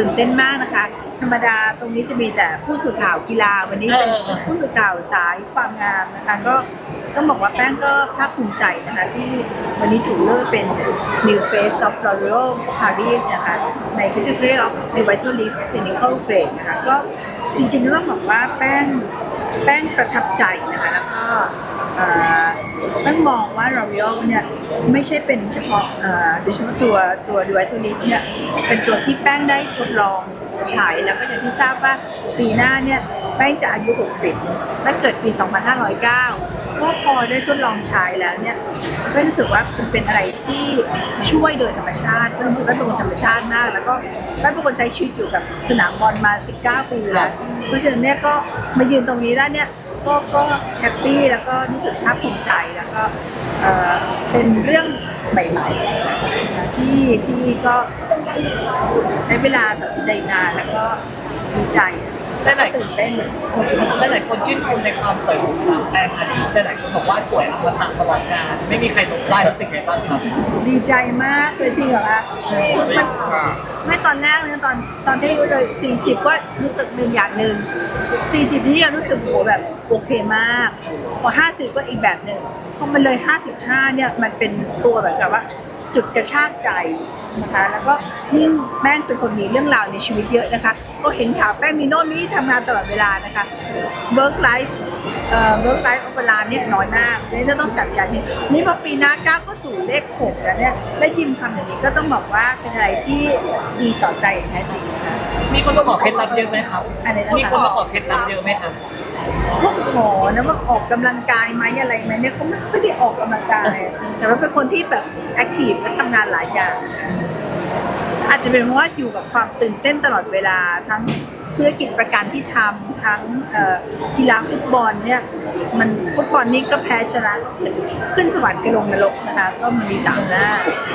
ตื่นเต้นมากนะคะ ธรรมดาตรงนี้จะมีแต่ผู้สื่อข่าวกีฬาวันนี้เป็นเออเออผู้สื่อข่าวสายความงามนะคะ ก็ต้องบอกว่าแป้งก็ภาคภูมิใจนะคะที่วันนี้ถูกเลือกเป็น New Face of L'Oreal Paris นะคะใน category of Revital Lift Clinical Grade นะคะก็จริงๆต้องบอกว่าแป้งแป้งประทับใจนะคะแล้วก็ เอ่องมองว่า L'Oreal เนี่ยไม่ใช่เป็นเฉพาะโดยเฉพาะตัวตัว Revital Lift เนี่ยเป็นตัวที่แป้งได้ทดลองใช้แล้วก็อย่างที่ทราบว่าปีหน้าเนี่ยแป้งจะอายุ 60 และเกิดปี 2509 ก็พอได้ทดลองใช้แล้วเนี่ยก็รู้สึกว่ามันเป็นอะไรที่ช่วยโดยธรรมชาติราะจริงๆแล้วเป็นคนธรรมชาติมาก แล้วก็ได้เป็นคนใช้ชีวิตอยู่กับสนามบอลมา 19 ปีแล้ว เพราะฉะนั้นเนี่ยก็มายืนตรงนี้ได้เนี่ย ก็ก็แฮปปี้แล้วก็รู้สึกภาคภูมิใจแล้วก็เอ่อเป็นเรื่องใหม่ๆที่ที่ก็ใช้เวลาตัดสินใจนานแล้วก็ดีใจได้หลายตื่นเต้นได้หลายคนชื่นชมในความสวยของน้ำแป้งอันนี้ได้หลายคนบอกว่าสวยอมตะตลอดกาลไม่มีใครตกได้รู้สึกไงบ้างครับ ดีใจมากเลยจริงเหรอคะมันไม่ตอนแรกเนี่ยตอนตอนที่อายุเลย40ก็รู้สึกหนึ่งอย่างหนึ่ง 40ที่ยังรู้สึกโหแบบโอเคมากพอ50ก็อีกแบบหนึ่งพอมันเลย55เนี่ยมันเป็นตัวแบบกับว่า จุดกระชากใจนะคะแล้วก็ยิ่งแป้งเป็นคนมีเรื่องราวในชีวิตเยอะนะคะ ก็เห็นข่าวแป้งมีโน่นนี้ทำงานตลอดเวลานะคะ work life เอ่อ work life of balance เนี่ยน้อยมากเนี่ยจะต้องจัดการนี่นี่พอปีหน้าก้าวเข้าสู่เลขหกแล้วเนี่ยและยิมคำอย่างนี้ก็ต้องบอกว่าเป็นอะไรที่ดีต่อใจอย่างแท้จริงนะคะ มีคนมาขอเคล็ดลับเยอะไหมครับอันไหนนะคะมีคนมาขอเคล็ดลับเยอะไหมครับ พวกขอนะว่าออกกำลังกายไหมอะไรไหมเนี่ยเขาไม่ค่อยได้ออกกำลังกาย แต่ว่าเป็นคนที่แบบแอคทีฟและทำงานหลายอย่าง อาจจะเป็นเพราะว่าอยู่กับความตื่นเต้นตลอดเวลาทั้ง ธุรกิจประกันที่ทำทั้งเอ่อกีฬาฟุตบอลเนี่ยมันฟุตบอลนี่ก็แพ้ชนะก็ขึ้นขึ้นสวรรค์กับลงนรกนะคะก็มันมีสามหน้า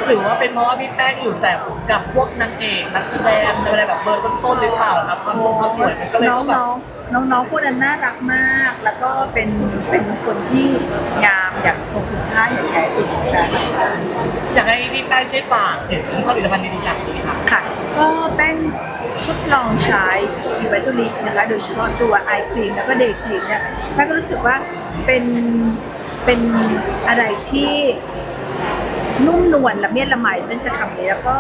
หรือว่าเป็นเพราะว่าพี่แป้งอยู่แต่กับพวกนางเอกนักแสดงอะไรแบบเบอร์ต้นๆหรือเปล่าครับความสวยความสวยมันก็เลยน้ต้อองงแบบๆน้องๆพวกนั้นน่ารักมาก แล้วก็เป็นเป็นคนที่งามอย่างทรงคุณค่าอย่างแท้จริงนะคะอยากให้พี่แป้งช่วยฝากถึงผลิตภัณฑ์ดีๆอย่างนี้ครับค่ะ ก็แป้งทดลองใช้อี ไวท์ทูลิกนะคะโดยเฉพาะตัวไอครีมแล้วก็เดย์ครีมเนี่ยแป้งก็รู้สึกว่าเป็นเป็นอะไรที่นุ่มนวลละเมียดละไมไม่ใช่คำนี้แล้วก็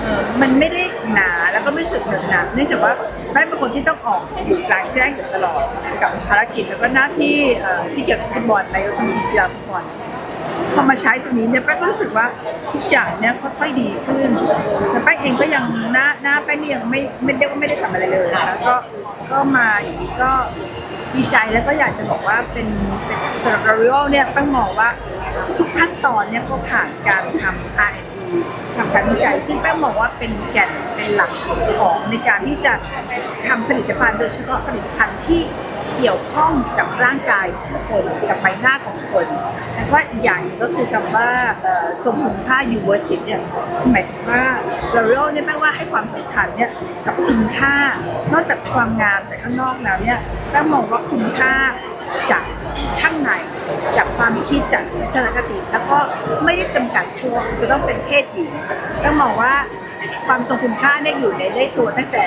เออมันไม่ได้หนาแล้วก็ไม่รู้สึกเหนอะหนะเนื่องจากว่าแป้งเป็นคนที่ต้องออกอยู่กลางแจ้งอยู่ตลอดกับภารกิจแล้วก็หน้าที่ที่เกี่ยวกับฟุตบอลในสมุทรกีฬาฟุตบอล พอมาใช้ตัวนี้เนี่ยแป้งก็รู้สึกว่าทุกอย่างเนี่ยค่อยๆดีขึ้นแต่แป้งเองก็ยังหน้าหน้าแป้งนี่ยังไม่ไม่เรียกว่าไม่ได้ทำอะไรเลยนะคะก็ก็มาอย่างนี้ก็ดีใจแล้วก็อยากจะบอกว่าเป็นเป็นสำหรับ L'Oreal เนี่ยแป้งมองว่าทุกขั้นตอนเนี่ยเขาผ่านการทำ R&D ทำการวิจัยซึ่งแป้งมองว่าเป็นแก่นเป็นหลักของในการที่จะทำผลิตภัณฑ์โดยเฉพาะผลิตภัณฑ์ที่ เกี่ยวข้องกับร่างกายของคนกับใบหน้าของคนแล้วก็อีกอย่างหนึงก็คือคำว่าเอ่อทรงคุณค่า you worth it เนี่ยหมายถึงว่า L'Oreal เนี่ยแปลว่าให้ความสำคัญเนี่ยกับคุณค่านอกจากความงามจากข้างนอกแล้วเนี่ยแป้งมองว่าคุณค่าจากข้างในจากความคิดจากทัศนคติแล้วก็ไม่ได้จำกัดช่วงจะต้องเป็นเพศหญิงแป้งมองว่า ความทรงคุณค่าเนี่ยอยู่ในได้ตัวตั้งแต่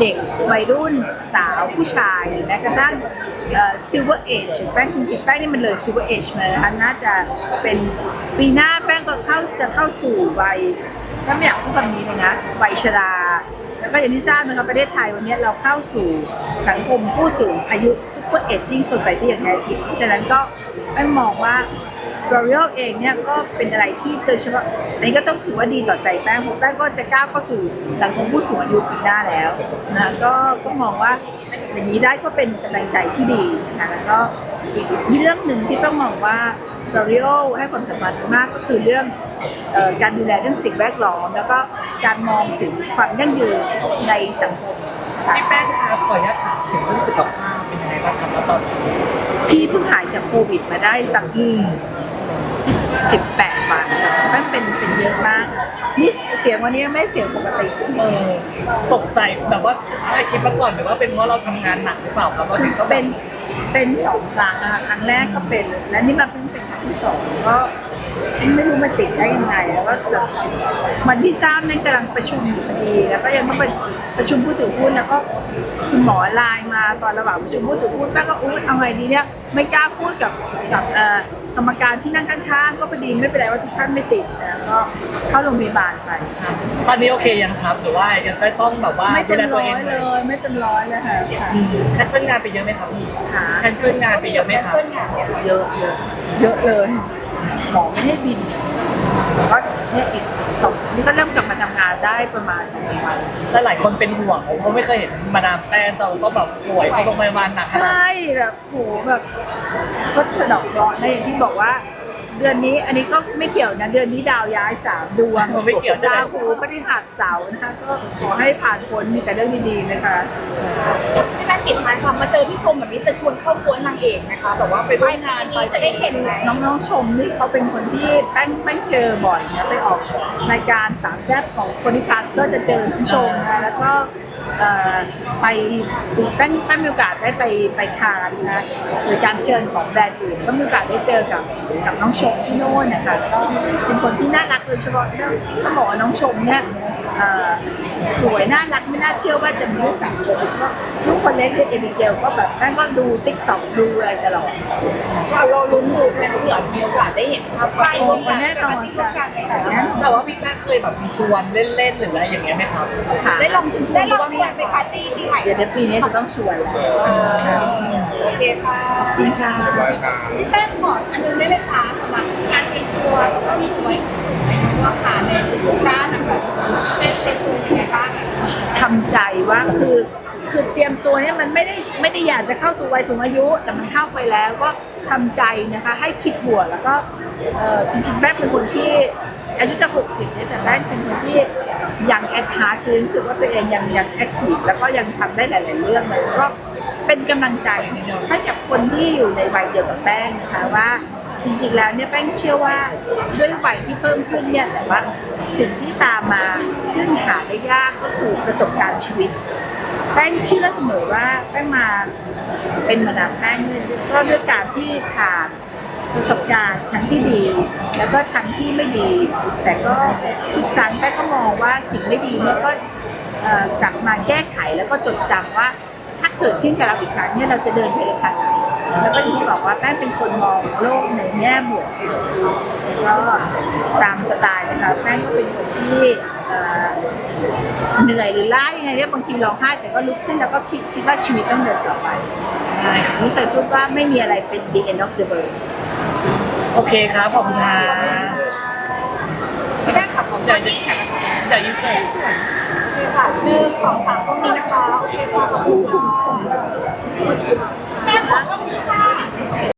เด็กวัยรุ่นสาวผู้ชายหรือแม้กระทั่งซิลเวอร์เอจแป้งจริงๆแป้งนี่มันเลยซิลเวอร์เอจมานะคะน่าจะเป็นปีหน้าแป้งก็เข้าจะเข้าสู่วัยแป้งไม่อยากพูดคำนี้เลยนะวัยชรา แล้วก็อย่างที่ทราบนะครับประเทศไทยวันนี้เราเข้าสู่สังคมผู้สูงอายุซุปเปอร์เอจจิ้งโซซ i ตี้อย่างแท้จริงฉะนั้นก็แป้งมองว่า L'Oreal เองเนี่ยก็เป็นอะไรที่โดยเฉพาะอันนี้ก็ต้องถือว่าดีต่อใจแป้งเพราะแป้งก็จะก้าวเข้าสู่สังคมผู้สูงอายุปีหน้าแล้วนะก็ก็มองว่าอย่างนี้ได้ก็เป็นกำลังใจที่ดีนะแล้วก็อีกเรื่องหนึ่งที่ต้องมองว่า L'Oreal ให้ความสำคัญมากก็คือเรื่องเอ่อการดูแลเรื่องสิ่งแวดล้อม แล้วก็การมองถึงความยั่งยืนในสังคมค่ะพี่แป้งครับขออนุญาตถามถึงเรื่องสุขภาพเป็นยังไงบ้างครับแล้วตอนนี้พี่เพิ่งหายจากโควิดมาได้สัก สิบสิบแปดวันแม่งเป็นเป็นเยอะมาก นี่เสียงวันนี้ไม่เสียงปกติ เออตกใจแบบว่าใช่คิดมาก่อนหรือว่าเป็นเพราะเราทำงานหนักหรือเปล่าครับเราคืถึองต้องแบเป็บนเป็นสองครั้งนะคะครั้งแรกก็เป็น และนี่มาเพิ่งเป็นครั้งที่สองก็ ไม่รู้มันติดได้ยังไงแล้วก็แบบวันที่ทราบนั่นกำลังประชุมอยู่พอดีแล้วก็ยังต้องไปประชุมผู้ถือหุ้นแล้วก็คุณหมอไลน์มาตอนระหว่างประชุมผู้ถือหุ้นแม่ก็อุ้ยเอาไงดีเนี่ยไม่กล้าพูดกับกับเอ่อกรรมการที่นั่งข้างๆก็พอดีไม่เป็นไรว่าทุกท่านไม่ติดนะก็เข้าโรงพยาบาลไปครับตอนนี้โอเคยังครับหรือว่ายังต้องแบบว่าไม่ดูเต็มแลตัร้วอเอยงเลย ไม่เต็มร้อยเลยค่ะค่ะอืมแคนเซิลงานไปเยอะไหมครับพี่ค่ะแคนเซิลงานไปเยอะไหมครับเยอะเยอะเยอะเลย หมอไม่ให้บินแล้วก็เนี่ยอีกสองนี่ก็เริ่มกลับมาทำงานได้ประมาณสองสามวัน และหลายคนเป็นห่วงผมเพราะไม่เคยเห็นมาดามแป้งแต่ก็แบบป่วยเข้าโรงพยาบาลหนักขใชนาดนั้่แบบโหแบบก็สะเดอกเคราะห์นะอย่างที่บอกว่า เดือนนี้อันนี้ก็ไม่เกี่ยวนะเดือนนี้ดาวย้ายสามดวงนไม่เกี่ยวใช่ไหม ดาวหูปฏิหัดเสาร์นะคะก็ขอให้ผ่านพ้นมีแต่เรื่องดีๆนะคะ พี่แม่ติดท้ายค่ะมาเจอพี่ชมแบบนี้จะชวนเข้ากวนนางเอกนะคะแบบว่าไปร่วมงานไปจะได้เห็นไหมน้องๆชมนี่เขาเป็นคนที่แป้งแป้งเจอบ่อยนะไปออกรายการสามแซ่บของคนที่พัสก็จะเจอน้องชมนะแล้วก็เอ่อ ไปตั้งตั้งมีโอกาสได้ไปไปคานนะโดยการเชิญของแบรนด์อื่นก็มีโอกาสได้เจอกับกับน้องชมที่โน่นนะคะก็เป็นคนที่น่ารักโดยเฉพาะเรื่องต้องบอกว่าน้องชมเนี่ย สวยน่ารักไม่น่าเชื่อว่าจะมีลูกสามคนโดยเฉพาะลูกคนเล็กคือเอมิเกลก็แบบแป้งก็ดูติ๊กต็อกดูอะไรตลอดเราเราลุ้นดูใช่ไหมเผื่อมีโอกาสได้เห็นภาพใกล้โอ้ร่วมโหกันแน่นอนที่ร่วมกันเลยค่ะค่ะแต่ว่าพี่แป้งเคยแบบมีชวนเล่นๆหรืออะไรอย่างเงี้ยไหมครับค่ะได้ลองชวนชวนได้ลองชวนไปปาร์ตี้ที่ใหม่เดี๋ยวในปีนี้จะต้องชวนแล้วโอเคค่ะดีค่ะแป้งขออันนึงได้ไหมคะสำหรับการเตรียมตัวต้องสวยสวยว่าค่ะในทุกด้านแบบเป็นเตรียมตัวยังไงบ้างอะ ทำใจว่าคือคือเตรียมตัวเนี่ยมันไม่ได้ไม่ได้อยากจะเข้าสู่วัยสูงอายุ แต่มันเข้าไปแล้วก็ทำใจนะคะ ให้คิดบวกแล้วก็จริงๆแป้งเป็นคนที่อายุจะ 60เนี่ยแต่แป้งเป็นคนที่ยังแอดฮาร์คือรู้สึกว่าตัวเองยังยังแอคทีฟแล้วก็ยังทำได้หลาย ๆ เรื่องเลยก็เป็นกำลังใจให้กับคนที่อยู่ในวัยเดียวกับแป้งนะคะว่า จริงๆแล้วเนี่ยแป้งเชื่อว่าด้วยวัยที่เพิ่มขึ้นเนี่ยแต่ว่าสิ่งที่ตามมาซึ่งหาได้ยากก็คือประสบการณ์ชีวิต แป้งเชื่อเสมอว่าแป้งมาเป็นมาดามแป้งเนี่ยก็ด้วยการที่ผ่านประสบการณ์ทั้งที่ดี แล้วก็ทั้งที่ไม่ดี แต่ก็ทุกครั้งแป้งก็มองว่าสิ่งไม่ดีเนี่ยก็กลับมาแก้ไขแล้วก็จดจำว่า ถ้าเกิดขึ้นกับเราอีกครั้งเนี่ยเราจะเดินไปในทางไหน แล้วก็อย่างที่บอกว่าแป้งเป็นคนมองโลกในแง่บวกเสมอแล้วก็ตามสไตล์นะคะแป้งก็เป็นคนที่เอ่อเหนื่อยหรือล้ายังไงเนี่ยบางทีร้องไห้แต่ก็ลุกขึ้นแล้วก็คิดคิดว่าชีวิตต้องเดินต่อไปนี่เคยพูดว่าไม่มีอะไรเป็น the end of the world โอเคครับขอบคุณครับพี่แม่ขับของเดี๋เดี๋ยยววจะเดี๋ยวยิ้มใส่โอเคค่ะหนึ่งสองสามตรงนี้นะคะโอเคค่ะขอบคุณค่ะ เจ็บปวดมาก